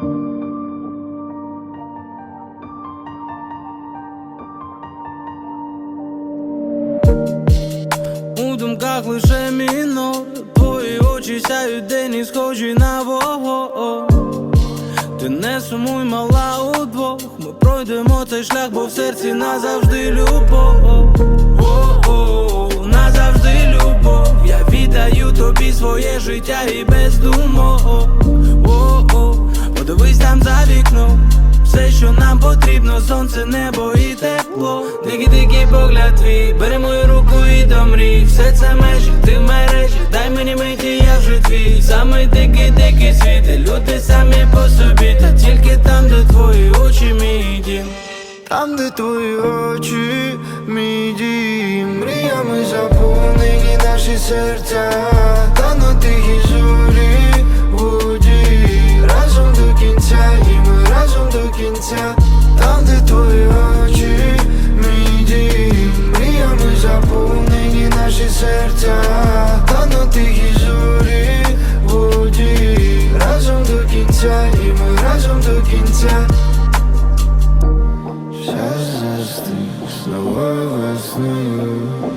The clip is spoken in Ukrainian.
У думках лише мінор, твої очі сяють день і схожі на вого Ти не сумуй мала удвох, ми пройдемо цей шлях, бо в серці назавжди любов. О, Назавжди любов, я віддаю тобі своє життя і без думок все, що нам потрібно, сонце, небо і тепло. Дикий, дикий погляд твій, бери мою руку і до мрій. Все це межі, ти мережі, дай мені миті, я вже твій. Самий дикий, дикий світ, і люди самі по собі. Та тільки там, де твої очі, мій дім. Там, де твої очі, мій дім. Мріями заповнені наші серця серця Та на журі воді. Разом до кінця, і ми разом до кінця. Час застиг з весною